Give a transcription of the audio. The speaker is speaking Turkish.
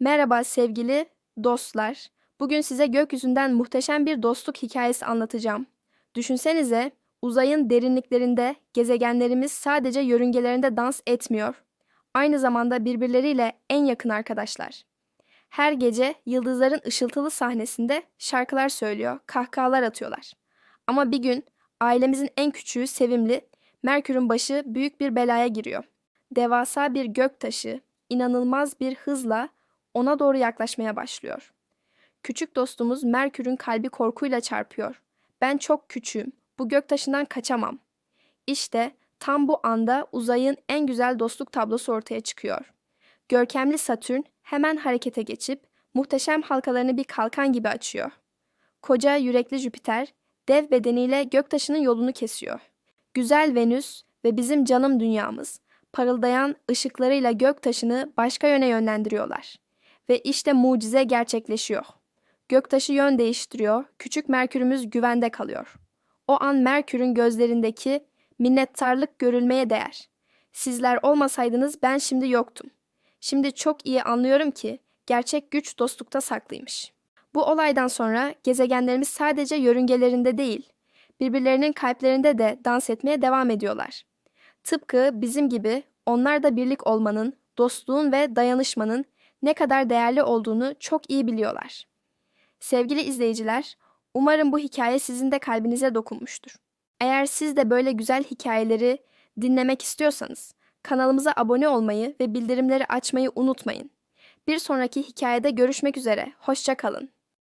Merhaba sevgili dostlar. Bugün size gökyüzünden muhteşem bir dostluk hikayesi anlatacağım. Düşünsenize, uzayın derinliklerinde gezegenlerimiz sadece yörüngelerinde dans etmiyor. Aynı zamanda birbirleriyle en yakın arkadaşlar. Her gece yıldızların ışıltılı sahnesinde şarkılar söylüyor, kahkahalar atıyorlar. Ama bir gün ailemizin en küçüğü Sevimli, Merkür'ün başı büyük bir belaya giriyor. Devasa bir göktaşı inanılmaz bir hızla ona doğru yaklaşmaya başlıyor. Küçük dostumuz Merkür'ün kalbi korkuyla çarpıyor. Ben çok küçüğüm. Bu göktaşından kaçamam. İşte tam bu anda uzayın en güzel dostluk tablosu ortaya çıkıyor. Görkemli Satürn hemen harekete geçip muhteşem halkalarını bir kalkan gibi açıyor. Koca yürekli Jüpiter dev bedeniyle göktaşının yolunu kesiyor. Güzel Venüs ve bizim canım dünyamız parıldayan ışıklarıyla göktaşını başka yöne yönlendiriyorlar. Ve işte mucize gerçekleşiyor. Göktaşı yön değiştiriyor, küçük Merkürümüz güvende kalıyor. O an Merkür'ün gözlerindeki minnettarlık görülmeye değer. Sizler olmasaydınız ben şimdi yoktum. Şimdi çok iyi anlıyorum ki gerçek güç dostlukta saklıymış. Bu olaydan sonra gezegenlerimiz sadece yörüngelerinde değil, birbirlerinin kalplerinde de dans etmeye devam ediyorlar. Tıpkı bizim gibi onlar da birlik olmanın, dostluğun ve dayanışmanın ne kadar değerli olduğunu çok iyi biliyorlar. Sevgili izleyiciler, umarım bu hikaye sizin de kalbinize dokunmuştur. Eğer siz de böyle güzel hikayeleri dinlemek istiyorsanız kanalımıza abone olmayı ve bildirimleri açmayı unutmayın. Bir sonraki hikayede görüşmek üzere. Hoşça kalın.